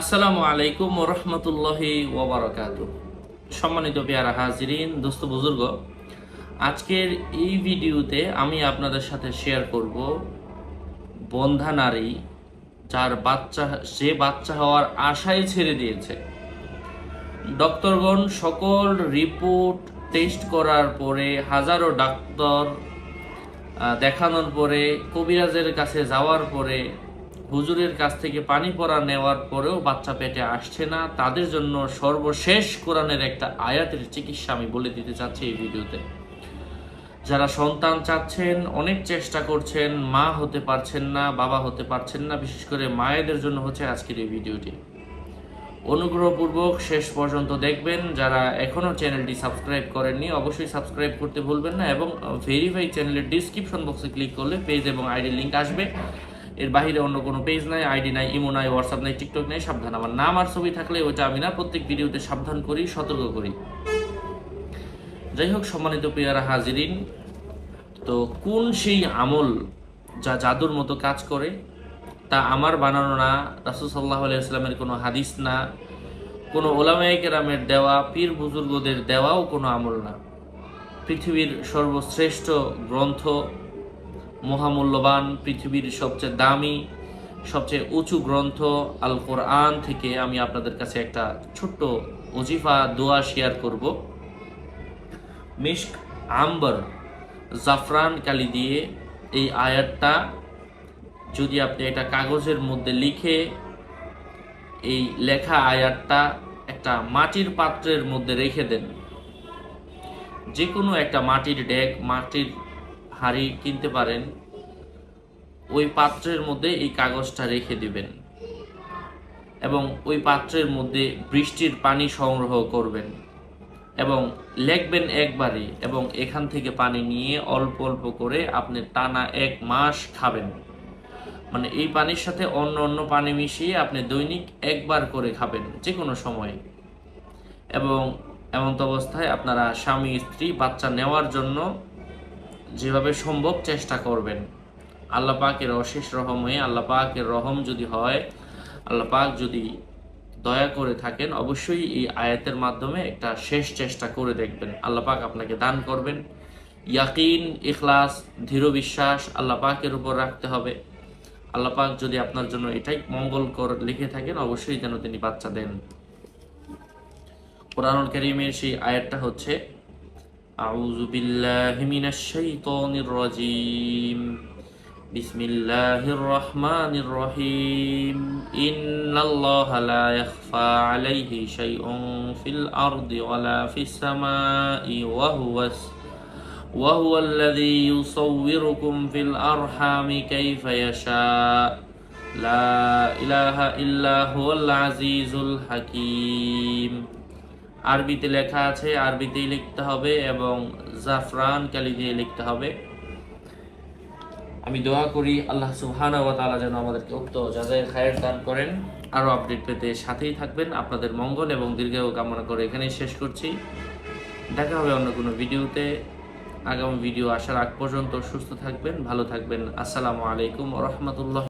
আসসালামু আলাইকুম রহমতুল্লাহি ওবরাকাত সম্মানিত পেয়ারা হাজিরিন, দোস্ত বুজুর্গ, আজকের এই ভিডিওতে আমি আপনাদের সাথে শেয়ার করব বন্ধা নারী যার বাচ্চা, সে বাচ্চা হওয়ার আশাই ছেড়ে দিয়েছে। ডক্টরগণ সকল রিপোর্ট টেস্ট করার পরে, হাজারো ডাক্তার দেখানোর পরে, কবিরাজের কাছে যাওয়ার পরে হুজুরের কাছ থেকে পানি পড়া নেওয়ার পরেও বাচ্চা পেটে আসছে না। তাদের জন্য সর্বশেষ কোরআনের একটা আয়াতের চিকিৎসা আমি বলে দিতে চাচ্ছি এই ভিডিওতে। যারা সন্তান চাচ্ছেন, অনেক চেষ্টা করছেন, মা হতে পারছেন না, বাবা হতে পারছেন না, বিশেষ করে মায়েদের জন্য হচ্ছে আজকের এই ভিডিওটি। অনুগ্রহপূর্বক শেষ পর্যন্ত দেখবেন। যারা এখনও চ্যানেলটি সাবস্ক্রাইব করেননি, অবশ্যই সাবস্ক্রাইব করতে ভুলবেন না এবং ভেরিফাই চ্যানেলের ডিসক্রিপশন বক্সে ক্লিক করলে পেজ এবং আইডি লিঙ্ক আসবে। এর বাইরে অন্য কোনো পেজ নাই আইডি নাই ইমো নাই হোয়াটসঅ্যাপ নাই টিকটক নাই, সাবধান। আমার নাম আর ছবি থাকলে ওইটা আমি না প্রত্যেক ভিডিওতে সাবধান করি, সতর্ক করি। যাই হোক সম্মানিত প্রিয়ারা হাজিরিন, তো কোন সেই আমল যা জাদুর মতো কাজ করে, তা আমার বানানো না, রাসুল সাল্লাহ আলাইসলামের কোনো হাদিস না, কোনো ওলামায়ে কেরামের দেওয়া, পীর বুজুর্গদের দেওয়াও কোনো আমল না। পৃথিবীর সর্বশ্রেষ্ঠ গ্রন্থ মহামূল্যবান পৃথিবীর সবচেয়ে দামি, সবচেয়ে উঁচু গ্রন্থ আল কোরআন থেকে আমি আপনাদের কাছে একটা ছোট্ট ওজিফা, দোয়া শেয়ার করব। মিশক আম্বর জাফরান কালি দিয়ে এই আয়াতটা, যদি আপনি এটা কাগজের মধ্যে লিখে এই লেখা আয়াতটা একটা মাটির পাত্রের মধ্যে রেখে দেন যে কোনো একটা মাটির ডেক, মাটির হাঁড়ি কিনতে পারেন, ওই পাত্রের মধ্যে এই কাগজটা রেখে দিবেন এবং ওই পাত্রের মধ্যে বৃষ্টির পানি সংগ্রহ করবেন এবং লেখবেন একবারে এবং এখান থেকে পানি নিয়ে অল্প অল্প করে আপনি টানা এক মাস খাবেন। মানে এই পানির সাথে অন্য অন্য পানি মিশিয়ে আপনি দৈনিক একবার করে খাবেন যে কোনো সময়ে। এবং এমন্ত অবস্থায় আপনারা স্বামী, স্ত্রী, বাচ্চা নেওয়ার জন্য যেভাবে সম্ভব চেষ্টা করবেন। আল্লাহ পাকের অশেষ রহম আল্লাহ পাকের রহম যদি হয়, আল্লাহ পাক যদি দয়া করে থাকেন, অবশ্যই এই আয়াতের মাধ্যমে একটা শেষ চেষ্টা করে দেখবেন। আল্লাহ পাক আপনাকে দান করবেন। ইয়াকিন, ইখলাস, দৃঢ় বিশ্বাস আল্লাহ পাকের উপর রাখতে হবে। আল্লাহ পাক যদি আপনার জন্য এটাই মঙ্গল কর, লিখে থাকেন, অবশ্যই যেন তিনি বাচ্চা দেন। কোরআনুল কারীমের সেই আয়াতটা হচ্ছে أعوذ بالله من الشيطان الرجيم بسم الله الرحمن الرحيم إن الله لا يخفى عليه شيء في الأرض ولا في السماء وهو وهو الذي يصوركم في الأرحام كيف يشاء لا إله إلا هو العزيز الحكيم আরবিতে লেখা আছে, আরবিতেই লিখতে হবে এবং জাফরান কালি দিয়ে লিখতে হবে। আমি দোয়া করি আল্লাহ সুবহানাহু ওয়া যেন আমাদেরকে উক্ত যাদের খায়ের দান করেন। আরও আপডেট পেতে সাথেই থাকবেন। আপনাদের মঙ্গল এবং দীর্ঘায়ু কামনা করে এখানেই শেষ করছি। দেখা হবে অন্য কোনো ভিডিওতে। আগামী ভিডিও আসার আগ পর্যন্ত সুস্থ থাকবেন, ভালো থাকবেন। আসসালামু আলাইকুম রহমতুল্লাহ।